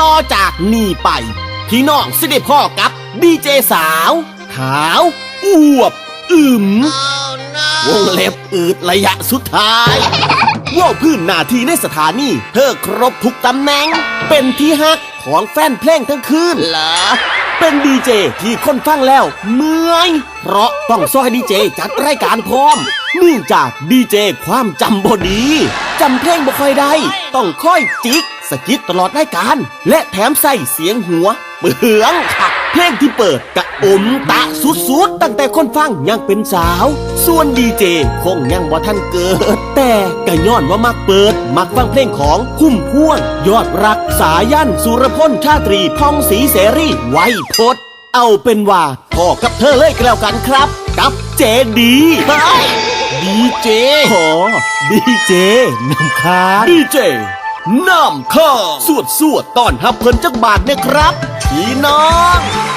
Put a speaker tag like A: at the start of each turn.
A: ต่อจากนี้ไป พี่น้องสิได้พ่อกับดีเจสาว ขาวอวบ อึมวงเล็บอืดระยะสุดท้าย ว่าพื้นหน้าที่ในสถานีเธอครบทุกตำแหน่ง เป็นที่ฮักของแฟนเพลงทั้งคืนเหรอเป็นดีเจที่คนฟังแล้วเมื่อยเพราะต้องซอยดีเจจัดรายการพร้อมเนื่องจากดีเจความจำบดีจำเพลงบ่ค่อยได้ ต้องค่อยจิก สกิดตลอดรายการ และแถมใส่เสียงหัวเปลืองคักเพลงที่เปิดกะอมตะสุดๆ ตั้งแต่คนฟังยังเป็นสาว ส่วนดีเจคงยังบ่ทันเกิด แต่ก็ย้อนว่ามักเปิด มักฟังเพลงของพุ่มพวง ยอดรักสายันสุรพลชาตรีพองศรีเสรีไวยพจน์เอาเป็นว่าพ่อกับเธอเลยก็แล้วกันครับ กับเจดีไปดีเจขอดีเจนำคาดีเจ น้ำข้าสวดสวดตอนฮับเพิ่นจักบาทเนี่ยครับ พี่น้อง